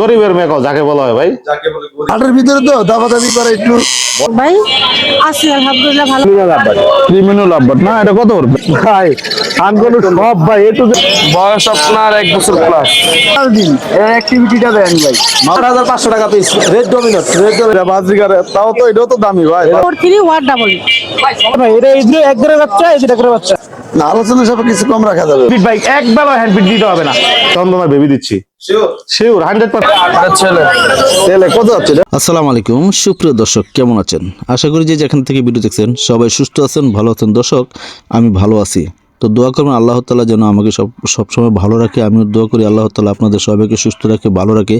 গরিবের মেয়ে যাকে বলা হয় ভাই? যাকে বলে গরিব। হাটের ভিতরে তো দাবাদাবি করে একটু। ভাই আছি আলহামদুলিল্লাহ ভালো। না এটা কত করবে ভাই আনকোন সব ভাই একটু বয়স আপনার এক বছর প্লাস দিন এর অ্যাক্টিভিটিটা দেন ভাই। আট হাজার পাঁচশো টাকা পিস রেড ডমিনোট রেড এটা বাজিকার তাও তো এটাও তো দামি ভাই। ফোর থ্রি ওয়ান ডাবল ভাই এটা এই এক করে বাচ্চা এই দুটা করে বাচ্চা। না আলোচনা সব কিছু কম রাখা যাবে। ভাই এক বেলা হ্যান্ড বিট দিতে হবে না। দিচ্ছি। শিওর শিওর হান্ড্রেড পার্সেন্ট ছেলে। ছেলে কত যাচ্ছে আসসালামু আলাইকুম সুপ্রিয় দর্শক কেমন আছেন? আশা করি যে যেখান থেকে ভিডিও দেখছেন সবাই সুস্থ আছেন ভালো আছেন। দর্শক আমি ভালো আছি। তো দোয়া করবেন আল্লাহ তালা যেন আমাকে সব সবসময় ভালো রাখে। আমিও দোয়া করি আল্লাহ তালা আপনাদের সবাইকে সুস্থ রাখে, ভালো রাখে।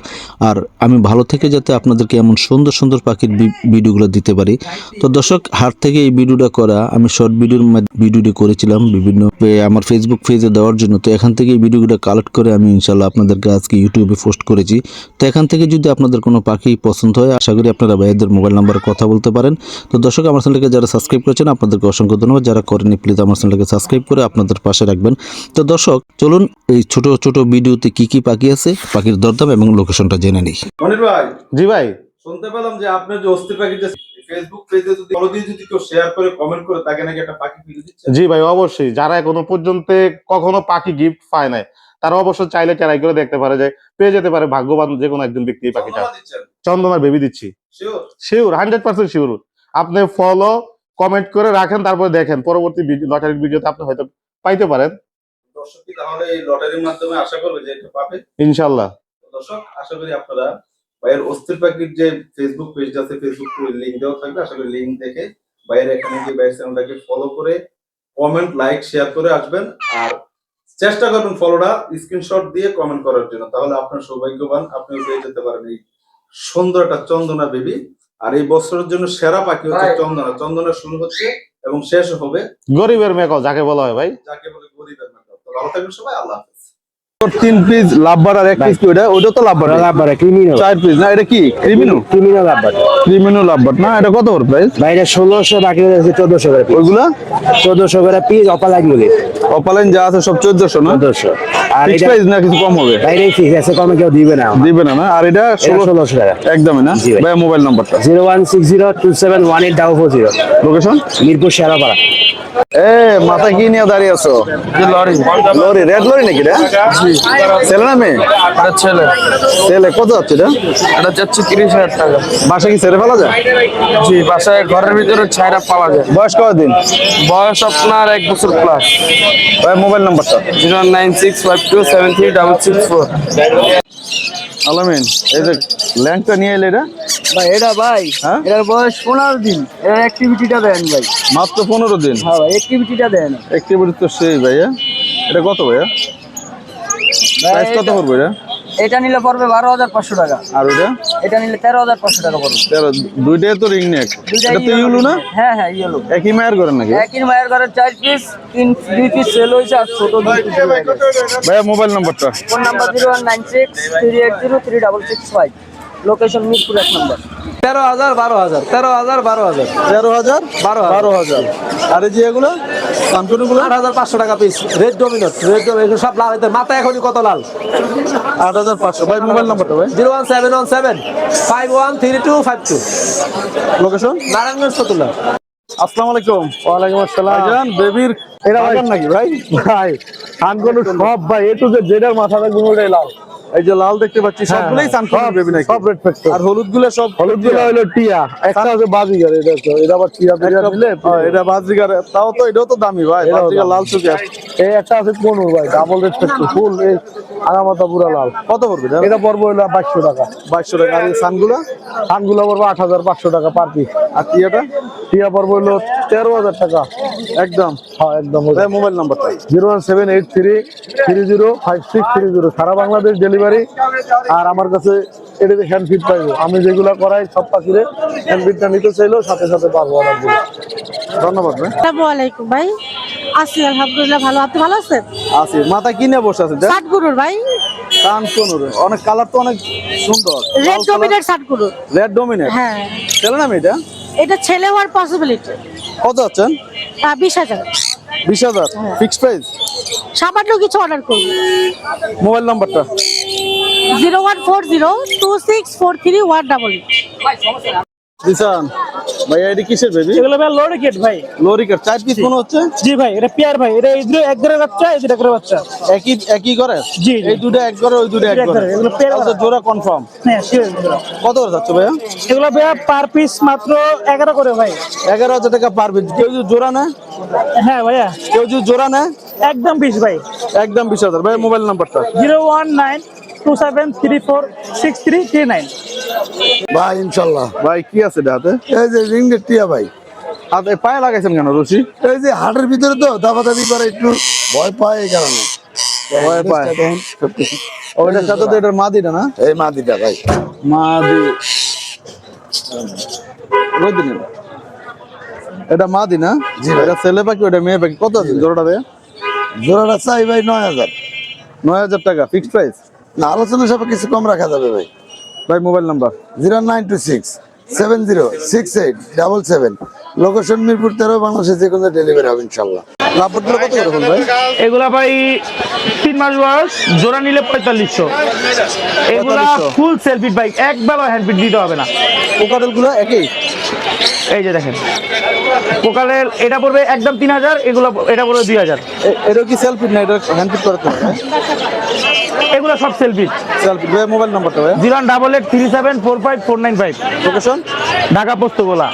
আর আমি ভালো থেকে যাতে আপনাদেরকে এমন সুন্দর সুন্দর পাখির ভিডিওগুলো দিতে পারি। তো দর্শক, হাট থেকে এই ভিডিওটা করা, আমি শর্ট ভিডিওর ভিডিওটি করেছিলাম বিভিন্ন আমার ফেসবুক পেজে দেওয়ার জন্য। তো এখান থেকে এই ভিডিওগুলো কালেক্ট করে আমি ইনশাল্লাহ আপনাদেরকে আজকে ইউটিউবে পোস্ট করেছি। তো এখান থেকে যদি আপনাদের কোনো পাখি পছন্দ হয়, আশা করি আপনারা ভাইয়াদের মোবাইল নাম্বারে কথা বলতে পারেন। তো দর্শক, আমার চ্যানেলকে যারা সাবস্ক্রাইব করেছেন, আপনাদেরকে অসংখ্য ধন্যবাদ। যারা করেনি প্লিজ আমার চ্যানেলকে সাবস্ক্রাইব করে আপনাদের পাশে রাখবেন। তো দর্শক চলুন এই ছোট ছোট ভিডিওতে কি কি পাখি আছে পাখির দরদাম এবং লোকেশনটা জেনে নিই। মনির ভাই জি ভাই। শুনতে পেলাম যে আপনার যে অস্থির পাখি যে ফেসবুক পেজে যদি ফলো দিয়ে যদি কেউ শেয়ার করে কমেন্ট করে তাকে নাকি একটা পাখি ফিরে দিচ্ছে? জি ভাই অবশ্যই। যারা এখনও পর্যন্ত কখনো পাখি গিফট পায় নাই তারা অবশ্যই চাইলে ট্রাই করে দেখতে পারে যে পেয়ে যেতে পারে ভাগ্যবান যে কোনো একজন ব্যক্তি এই পাখিটা। চন্দনার বেবি দিচ্ছি। Sure sure hundred percent sure আপনি ফলো কমেন্ট করে রাখেন তারপরে দেখেন। পরবর্তী লটারির ভিডিওতে আপনি হয়তো পাইতে পারেন। দর্শক কি তাহলে এই লটারির মাধ্যমে আশা করবে যে এটা পাবে? ইনশাল্লাহ দর্শক আশা করি আপনারা ভাইয়ের অস্থির পাখির যে ফেসবুক পেজ আছে ফেসবুক লিঙ্ক দেওয়া থাকবে। আশা করি লিঙ্ক দেখে ভাইয়ের এখানে গিয়ে ভাইয়ের চ্যানেলটাকে ফলো করে কমেন্ট লাইক শেয়ার করে আসবেন। আর চেষ্টা করবেন ফলোটা স্ক্রিনশট দিয়ে কমেন্ট করার জন্য। তাহলে আপনার সৌভাগ্যবান আপনিও পেয়ে যেতে পারেন এই সুন্দর একটা চন্দনা বেবি আর এই বছরের জন্য সেরা পাখি হচ্ছে চন্দনা। চন্দনা শুরু হচ্ছে এবং শেষ হবে গরিবের মেয়ে কও, যাকে বলা হয় ভাই। যাকে বলে গরিবের তো ভালো থাকবেন সবাই আল্লাহ হাফেজ। তিন পিস লাভবার আর এক পিস কি ওটা? ওটা তো লাভবার লাভবার ক্রিমিনাল চার পিস না এটা কি? ক্রিমিনো লাভবার ক্রিমিনো লাভবার না এটা কত ওর প্রাইস বাইরে ষোলোশো বাকি আছে চোদ্দশো করে ওইগুলা? চোদ্দশো করে পিস অপালাইন গুলি অপালাইন যা আছে সব চোদ্দশো না? চোদ্দশো। আর ফিক্স প্রাইস না কিছু কম হবে? বাইরে ফিক্স আছে কমে কেউ দিবে না দিবে না না? আর এটা এটা ষোলো ষোলোশো টাকা। একদমই না? ভাই। মোবাইল নাম্বারটা zero one six zero two seven one eight double four zero. Location Mirpur Sherapara এ মাথায় কি নিয়ে দাঁড়িয়ে আছো? লরি। লরি রেড লরি নাকি রে ছেলে না মেয়ে? ছেলে। ছেলে কত যাচ্ছে এটা? এটা যাচ্ছে তিরিশ হাজার টাকা। বাসা কি ছেড়ে ফেলা যায়? জি বাসায় ঘরের ভিতরে ছায়রা পাওয়া যায়। বয়স কতদিন বয়স আপনার এক বছর প্লাস ভাই মোবাইল নাম্বারটা? Zero nine six five two seven three double six four. Alamin এই যে ল্যাংটা নিয়ে এলে এটা? ভাই এটা ভাই হ্যাঁ? এটার বয়স পনেরো দিন। এর অ্যাক্টিভিটিটা দেন ভাই। মাত্র পনেরো দিন? হ্যাঁ ভাই অ্যাক্টিভিটিটা দেন। অ্যাক্টিভিটি তো সেই ভাইয়া। এটা কত ভাইয়া? প্রাইস কত করব এটা? এটা নিলে পড়বে বারো হাজার পাঁচশো টাকা। আর ওটা এটা নিলে তেরো হাজার পাঁচশো টাকা পড়বে। তেরো দুইটাই তো রিং নেক দুইটাই এটা তো ইউলু না? হ্যাঁ হ্যাঁ একই মায়ের ঘরের নাকি? একই মায়ের ঘরের চার পিস তিন দুই পিস সেল হয়েছে আর ছোট ভাইয়া মোবাইল নাম্বারটা phone number zero one nine six three eight zero three double six five location Mirpur এক নম্বর। তেরো হাজার বারো হাজার। তেরো হাজার বারো হাজার। তেরো হাজার বারো বারো হাজার। আর এই যে এগুলো কানপুরিগুলো আট হাজার পাঁচশো টাকা পিস রেড ডমিনোট রেড ডমিনোট সব লাল এতে মাথা এখনই কত লাল? আট হাজার পাঁচশো। ভাই মোবাইল নাম্বারটা ভাই। Zero one seven one seven five one three two five two. Location Narayanganj Fatullah আসসালামু আলাইকুম। ওয়ালাইকুম আসসালাম। বেবির এটা নাকি ভাই? ভাই খানগুলো সব ভাই এ টু জেড যেটার মাথাটা গুলোটাই লাল। এই যে লাল দেখতে পাচ্ছি সবগুলোই সানফ্লাওয়ার বেবি নাকি? সব রেড ফ্যাক্টর আর সব হলো টিয়া একটা হচ্ছে বাজিগার এটা তো এটা আবার টিয়া দিলে হ্যাঁ, এটা বাজরিকার তাও তো এটাও তো দামি ভাই দামি। লাল চুকি এই একটা আছে পনেরো ভাই ডাবল রেড ফ্যাক্টর ফুল এই পুরা লাল। কত পড়বে এটা পড়ব হলো বাইশশো টাকা। বাইশশো টাকা আর এই সানগুলো ধানগুলো পড়ব আট হাজার পাঁচশো টাকা পার পিস আর টিয়াটা? টিয়া পড়ব হলো তেরো হাজার টাকা। একদম। হ্যাঁ একদম। ভাই মোবাইল নাম্বারটা সারা বাংলাদেশ ডেলিভারি আর আমার কাছে এটাতে হ্যান্ড ফিট পাইবো। আমি যেগুলো করাই সব পাখিরে হ্যান্ড ফিটটা নিতে চাইলেও সাথে সাথে পারব দিলে ধন্যবাদ ভাই। আসসালামু আলাইকুম ভাই। আছি আলহামদুলিল্লাহ ভালো। আপনি ভালো আছেন? আছি। নিয়ে বসে আছে দেখ। ষাট গুরুর ভাই। অনেক কালার তো অনেক সুন্দর। রেড ডমিনেট ষাট গুরুর। রেড ডমিনেট হ্যাঁ। না এটা? এটা ছেলে হওয়ার পসিবিলিটি কত আছেন বিশ হাজার। বিশ হাজার। Fix price? সামান্য কিছু অর্ডার করব মোবাইল নাম্বারটা? Zero one four zero two six four three one double Dishan ভাই এটি কিসের বেবি এগুলো ভাই লোড গেট ভাই। লোরিকার চার পিস মনে হচ্ছে? জি ভাই এটা পেয়ার ভাই এটা এই দুটো এক ঘরের বাচ্চা এই দুটো ঘরের বাচ্চা। একই একই করে জি। এই দুটো এক করে ওই দুটো এক ঘরে, এগুলো আচ্ছা, করা। জোড়া কনফার্ম হ্যাঁ কত করে যাচ্ছে ভাইয়া? এগুলো ভাইয়া পার পিস মাত্র এগারো করে ভাই। এগারো হাজার টাকা পার পিস কেউ জোড়া নেয়? হ্যাঁ ভাইয়া। কেউ যদি জোড়া নেয়? একদম পিস ভাই। একদম বিশ হাজার। ভাই মোবাইল নাম্বারটা? Zero one nine two seven three four six three three nine. ভাই ইনশাল্লাহ। ভাই কি আছে এটা হাতে? এই যে রিংগেট টিয়া ভাই। হাতে পায়ে লাগাইছেন কেন রশি? এই যে হাটের ভিতরে তো দাবাদাবি করে একটু ভয় পায় এই কারণে। ভয় পায়। ওইটার সাথে তো এটার মাদিটা না? এই মাদিটা ভাই। মাদি। ওই দিন এটা মা না? জি ভাই। এটা ছেলে পাখি ওটা মেয়ে পাখি। কত আছে জোড়াটা ভাই জোড়াটা চাই ভাই নয় হাজার। নয় হাজার টাকা ফিক্সড প্রাইস না আলোচনা সব কিছু কম রাখা যাবে ভাই। ভাই mobile number zero nine two six seven zero six eight double seven. Location Mirpur তেরো বাংলাদেশে যে কোনো ডেলিভারি হবে ইনশাল্লাহ। লাভগুলো কত করে বল ভাই এগুলা ভাই তিন মাস বয়স জোড়া নিলে পঁয়তাল্লিশশো। এগুলা ফুল বাইক হ্যান্ডপিট দিতে হবে না। একই? এই যে দেখেন এটা পড়বে একদম তিন হাজার এগুলো এটা পড়বে দুই হাজার। এটা কি সেলফিট না এটা হ্যান্ডপিট করতে হবে এগুলো সব ভাই মোবাইল নাম্বারটা ভাই। Zero double eight three seven four five four nine five. Location Dhaka Postogola